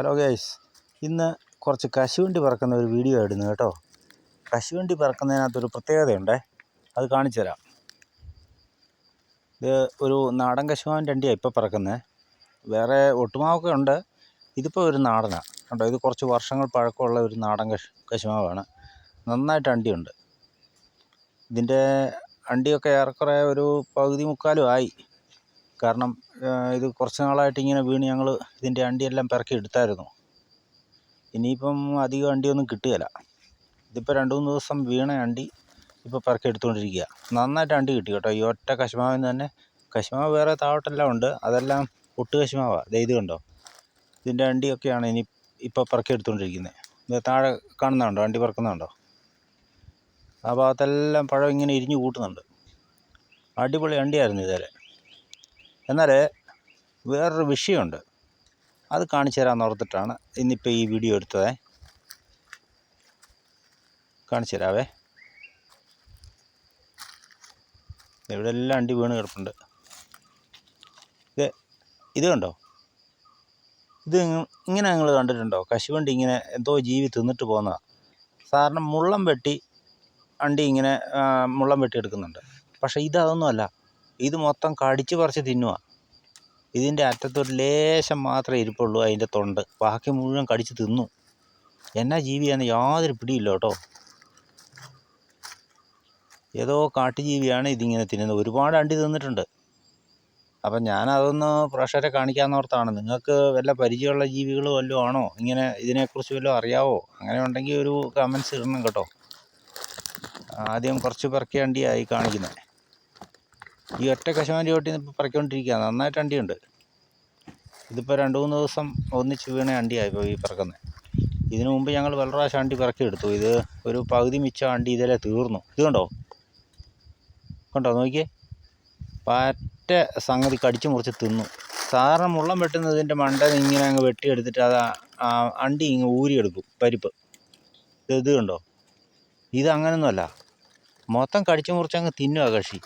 Hello guys ഇന്ന് കുറച്ച് കശുവണ്ടി പറക്കുന്ന ഒരു വീഡിയോ ആയിരുന്നു കേട്ടോ. കശുവണ്ടി പറക്കുന്നതിനകത്തൊരു പ്രത്യേകതയുണ്ടേ. അത് കാണിച്ചു തരാം. ഇത് ഒരു നാടൻ കശുവാൻ രണ്ടിയാണ് ഇപ്പോൾ പറക്കുന്നത് വേറെ ഒട്ടുമാവൊക്കെ ഉണ്ട്. ഇതിപ്പോൾ ഒരു നാടനാണ് കേട്ടോ ഇത് കുറച്ച് വർഷങ്ങൾ പഴക്കമുള്ള ഒരു നാടൻ കശു കശുമാവാണ്. നന്നായിട്ട് അണ്ടിയുണ്ട്. ഇതിന്റെ അണ്ടിയൊക്കെ ഏറെക്കുറെ ഒരു പകുതി മുക്കാലും ആയി. കാരണം ഇത് കുറച്ച് നാളായിട്ട് ഇങ്ങനെ വീണ് ഞങ്ങൾ ഇതിന്റെ അണ്ടിയെല്ലാം പെറുക്കി എടുത്തായിരുന്നു. ഇനിയിപ്പം അധികം അണ്ടിയൊന്നും കിട്ടുകയില്ല. ഇതിപ്പോൾ രണ്ട് മൂന്ന് ദിവസം വീണ അണ്ടി ഇപ്പോൾ പെറുക്കി എടുത്തുകൊണ്ടിരിക്കുക നന്നായിട്ട് അണ്ടി കിട്ടി കേട്ടോ. ഈ ഒറ്റ കശുമാവിന് തന്നെ കശുമാവ് വേറെ താവട്ടെല്ലാം ഉണ്ട്. അതെല്ലാം ഒട്ട് കശുമാവാണ് ദേ ഇത് കണ്ടോ? ഇതിന്റെ അണ്ടിയൊക്കെയാണ് ഇനി ഇപ്പോൾ പെറുക്കി എടുത്തുകൊണ്ടിരിക്കുന്നത് ഇത് താഴെ കാണുന്നുണ്ടോ അണ്ടി പെറുക്കുന്നുണ്ടോ ആ ഭാഗത്തെല്ലാം പഴം ഇങ്ങനെ ഇരിഞ്ഞു കൂട്ടുന്നുണ്ട്. അടിപൊളി അണ്ടിയായിരുന്നു ഇതുവരെ. എന്നാൽ വേറൊരു വിഷയമുണ്ട്. അത് കാണിച്ചു തരാമെന്ന് ഓർത്തിട്ടാണ് ഇന്നിപ്പോൾ ഈ വീഡിയോ എടുത്തത്. കാണിച്ചു തരാവേ. ഇവിടെ എല്ലാം അണ്ടി വീണ് കിടപ്പുണ്ട്. ഇത് ഇത് കണ്ടോ? ഇത് ഇങ്ങനെ നിങ്ങൾ കണ്ടിട്ടുണ്ടോ? കശുവണ്ടി ഇങ്ങനെ എന്തോ ജീവി തിന്നിട്ട് പോകുന്നതാണ് സാറിന് മുള്ളം വെട്ടി അണ്ടി ഇങ്ങനെ മുള്ളം വെട്ടി എടുക്കുന്നുണ്ട് പക്ഷേ ഇതൊന്നുമല്ല ഇത് മൊത്തം കടിച്ച് പറിച്ച് തിന്നുക ഇതിന്റെ അറ്റത്തൊരു ലേശം മാത്രമേ ഇരിപ്പുള്ളൂ അതിന്റെ തൊണ്ട്. ബാക്കി മുഴുവൻ കടിച്ച് തിന്നു. എന്നാ ജീവിയാണ് യാതൊരു പിടിയില്ല കേട്ടോ. ഏതോ കാട്ടുജീവിയാണ് ഇതിങ്ങനെ തിന്നുന്നത്. ഒരുപാട് അണ്ടി തിന്നിട്ടുണ്ട്. അപ്പം ഞാനതൊന്ന് പ്രഷറെ കാണിക്കാമെന്നോർത്താണ് നിങ്ങൾക്ക് വല്ല പരിചയമുള്ള ജീവികൾ വല്ലതും ആണോ? ഇങ്ങനെ ഇതിനെക്കുറിച്ച് വല്ലതും അറിയാവോ? അങ്ങനെ ഉണ്ടെങ്കിൽ ഒരു കമൻസ് ഇടണം കേട്ടോ. ആദ്യം കുറച്ച് പെറുക്കിയ അണ്ടിയായി കാണിക്കുന്നത് ഈ ഒറ്റ നിന്ന് ഇപ്പോൾ പറിക്കൊണ്ടിരിക്കുക നന്നായിട്ട് അണ്ടിയുണ്ട്. ഇതിപ്പോൾ രണ്ട് മൂന്ന് ദിവസം ഒന്നിച്ച് വീണ അണ്ടിയായി ഇപ്പോൾ ഈ പറക്കുന്നത് ഇതിനു മുമ്പ് ഞങ്ങൾ വളരെ പ്രാവശ്യം അണ്ടി പറക്കിയെടുത്തു ഇത് ഒരു പകുതി മിച്ചം അണ്ടി ഇതിലെ തീർന്നു. ഇത് കണ്ടോ? കണ്ടോ? നോക്കിയേ. പറ്റ സംഗതി കടിച്ചു മുറിച്ച് തിന്നു. സാധാരണ മുള്ളം വെട്ടുന്നതിന്റെ മണ്ട ഇങ്ങനെ അങ്ങ് വെട്ടിയെടുത്തിട്ട് അത് അണ്ടി ഇങ്ങ് ഊരിയെടുക്കും പരിപ്പ്. ഇത് കണ്ടോ? ഇത് അങ്ങനെയൊന്നുമല്ല മൊത്തം കടിച്ചു മുറിച്ച് അങ്ങ് തിന്നുക കക്ഷി.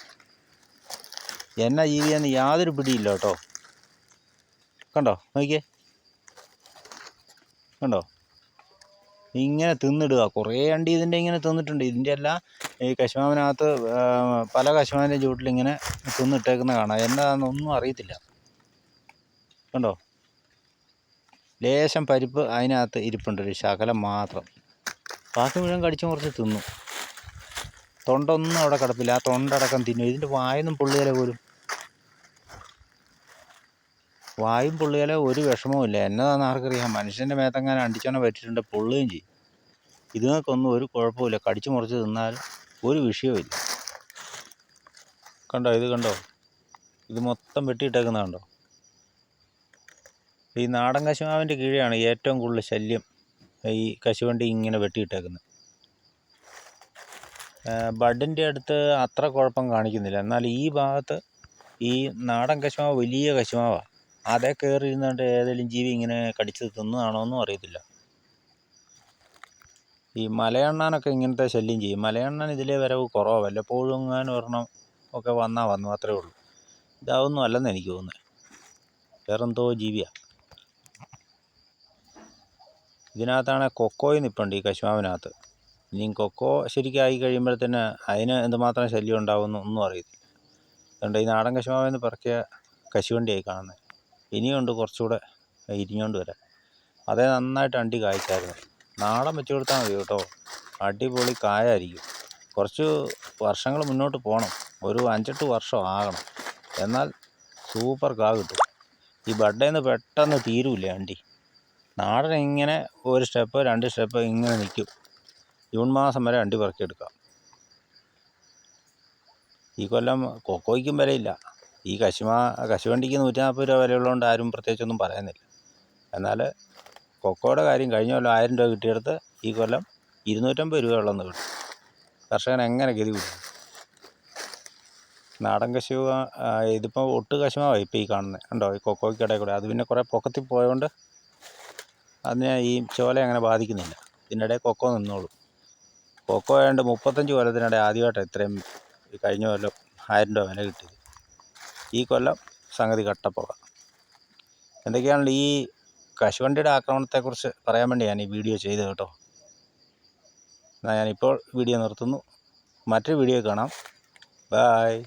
എന്നാ ജീവിയാന്ന് യാതൊരു പിടിയില്ല കേട്ടോ കണ്ടോ? നോക്കിയേ. കണ്ടോ? ഇങ്ങനെ തിന്നിടുക. കുറേ അണ്ടി ഇതിന്റെ ഇങ്ങനെ തിന്നിട്ടുണ്ട്. ഇതിന്റെ എല്ലാം ഈ കശുമാവിനകത്ത് പല കശുമാവിന്റെ ചൂട്ടിൽ ഇങ്ങനെ തിന്നിട്ടേക്കുന്ന കാണാം. എന്താണെന്നൊന്നും അറിയത്തില്ല. കണ്ടോ? ലേശം പരിപ്പ് അതിനകത്ത് ഇരിപ്പുണ്ട്. ഒരു ശകലം മാത്രം. ബാക്കി മുഴുവൻ കടിച്ചു കുറച്ച് തിന്നു. തൊണ്ടൊന്നും അവിടെ കിടപ്പില്ല. ആ തൊണ്ടടക്കം തിന്നു. ഇതിന്റെ വായൊന്നും പൊള്ളുകയില്ല പോലും. വായും പൊള്ളുകയില്ല ഒരു വിഷമവുമില്ല എന്നതാണെന്ന് ആർക്കറിയാം. മനുഷ്യന്റെ മേത്തെങ്ങാനും അണ്ടിച്ചോണ പറ്റിയിട്ടുണ്ട് പൊള്ളുകയും ചെയ്യും. ഇതുങ്ങൾക്കൊന്നും ഒരു കുഴപ്പമില്ല കടിച്ചു മുറിച്ച് തിന്നാൽ ഒരു വിഷയവുമില്ല കണ്ടോ? ഇത് കണ്ടോ? ഇത് മൊത്തം വെട്ടിയിട്ടേക്കുന്ന കണ്ടോ? ഈ നാടൻ കശുമാവിന്റെ കീഴെയാണ് ഏറ്റവും കൂടുതൽ ശല്യം ഈ കശുവണ്ടി ഇങ്ങനെ വെട്ടിയിട്ടേക്കുന്നത്. ബഡിന്റെ അടുത്ത് അത്ര കുഴപ്പം കാണിക്കുന്നില്ല. എന്നാൽ ഈ ഭാഗത്ത് ഈ നാടൻ കശുമാവ് വലിയ കശുമാവാണ് അതേ കയറി ഇരുന്നുകൊണ്ട് ഏതെങ്കിലും ജീവി ഇങ്ങനെ കടിച്ച് തിന്നതാണോ എന്നും അറിയത്തില്ല. ഈ മലയണ്ണാനൊക്കെ ഇങ്ങനത്തെ ശല്യം ചെയ്യും. മലയണ്ണാൻ ഇതിലെ വരവ് കുറവാണ് വല്ലപ്പോഴും എങ്ങാനും ഒരെണ്ണം ഒക്കെ വന്നാൽ വന്നു. അത്രേ ഉള്ളൂ. ഇതാവൊന്നും അല്ലെന്ന് എനിക്ക് തോന്നുന്നത്. വേറെന്തോ ജീവിയാണ് ഇതിനകത്താണ് കൊക്കോയി നിൽപ്പുണ്ട് ഈ കശുമാവിനകത്ത്. ഇനിയും കൊക്കോ ശരിക്കായി കഴിയുമ്പോഴത്തേന് അതിന് എന്തുമാത്രം ശല്യം ഉണ്ടാകുമെന്ന് ഒന്നും അറിയത്തില്ല. അതുകൊണ്ട് ഈ നാടൻ കശുമാവെന്ന് പറക്കിയ കശുവണ്ടിയായി കാണുന്നത്. ഇനിയുണ്ട് കുറച്ചുകൂടെ ഇരിഞ്ഞുകൊണ്ട് വരാൻ. അതേ നന്നായിട്ട് അണ്ടി കായ്ച്ചായിരുന്നു. നാടൻ വെച്ച് കൊടുത്താൽ മതി കേട്ടോ. അടിപൊളി കായായിരിക്കും. കുറച്ച് വർഷങ്ങൾ മുന്നോട്ട് പോകണം. ഒരു അഞ്ചെട്ട് വർഷം ആകണം. എന്നാൽ സൂപ്പർ കാ കിട്ടും. ഈ ബഡ്ഡേന്ന് പെട്ടെന്ന് തീരൂല്ലേ അണ്ടി? നാടൻ ഇങ്ങനെ ഒരു സ്റ്റെപ്പ് രണ്ട് സ്റ്റെപ്പ് ഇങ്ങനെ നിൽക്കും. ജൂൺ മാസം വരെ അണ്ടി പറക്കിയെടുക്കാം ഈ കൊല്ലം കൊക്കോയ്ക്കും വിലയില്ല. ഈ കശുമാ കശുവണ്ടിക്ക് നൂറ്റി നാൽപ്പത് രൂപ വിലയുള്ളതുകൊണ്ട് ആരും പ്രത്യേകിച്ചൊന്നും പറയുന്നില്ല. എന്നാൽ കൊക്കോയുടെ കാര്യം കഴിഞ്ഞ കൊല്ലം ആയിരം രൂപ കിട്ടിയെടുത്ത് ഈ കൊല്ലം ഇരുന്നൂറ്റമ്പത് രൂപ ഉള്ളതെന്ന് കിട്ടും. കർഷകൻ എങ്ങനെ ഗതി കിട്ടും? നാടൻ കശു ഇതിപ്പോൾ ഒട്ട് കശുമാവാണ് ഇപ്പോൾ ഈ കാണുന്നത് ഉണ്ടോ ഈ കൊക്കോയ്ക്കിടയിൽ കൂടെ. അത് പിന്നെ കുറേ പൊക്കത്തിൽ പോയതുകൊണ്ട് അതിനെ ഈ ചോല അങ്ങനെ ബാധിക്കുന്നില്ല. ഇതിനിടയിൽ കൊക്കോ നിന്നോളും. കൊക്കോ ഏണ്ട് മുപ്പത്തഞ്ച് കൊല്ലത്തിനിടെ ആദ്യമായിട്ടാണ് ഇത്രയും ഈ കഴിഞ്ഞ കൊല്ലം ആയിരം രൂപ വില കിട്ടിയത്. ഈ കൊല്ലം സംഗതി കട്ടപ്പുക എന്തൊക്കെയാണല്ലോ ഈ കശുവണ്ടിയുടെ ആക്രമണത്തെക്കുറിച്ച് പറയാൻ വേണ്ടി ഞാൻ ഈ വീഡിയോ ചെയ്തത് കേട്ടോ. എന്നാൽ ഞാനിപ്പോൾ വീഡിയോ നിർത്തുന്നു. മറ്റൊരു വീഡിയോ കാണാം. ബായ്